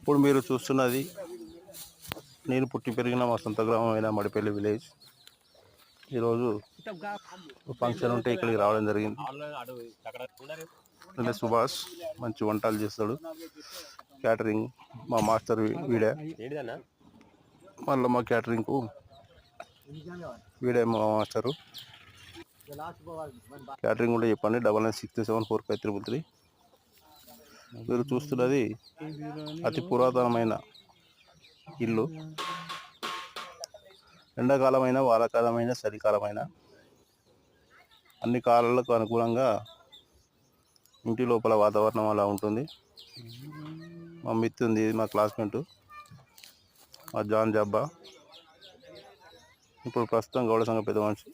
ఇప్పుడు మీరు చూస్తున్నది నేను పుట్టి పెరిగిన మా సొంత గ్రామం అయిన మడిపల్లి విలేజ్. ఈరోజు ఫంక్షన్ ఉంటే ఇక్కడికి రావడం జరిగింది. అంటే సుభాష్ మంచి వంటలు చేస్తాడు. క్యాటరింగ్ మా మాస్టర్ వీడే. మళ్ళీ మా క్యాటరింగ్కు వీడే మా మాస్టరు. క్యాటరింగ్ కూడా చెప్పండి. Double nine six seven four five triple three. మీరు చూస్తున్నది అతి పురాతనమైన ఇల్లు. ఎండాకాలమైన వానాకాలమైన చలికాలమైన. అన్ని కాలాలకు అనుగుణంగా ఇంటి లోపల వాతావరణం అలా ఉంటుంది. మా మిత్తి ఉంది మా క్లాస్మేట్ మా జాన్ జబ్బా. ఇప్పుడు ప్రస్తుతం గౌడ సంఘ పెద్ద మనిషి.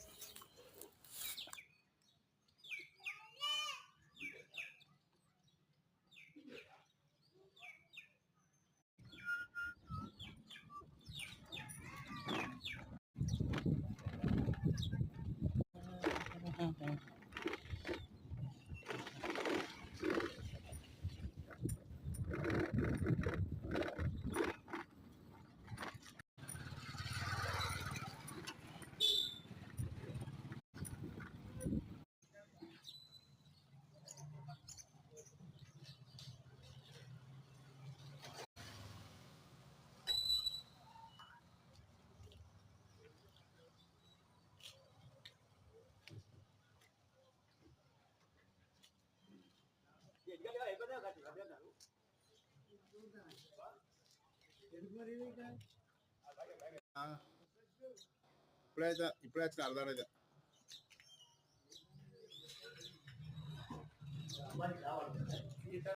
ఇప్పుడైతే ఇప్పుడే వచ్చిన అర్థం అయితే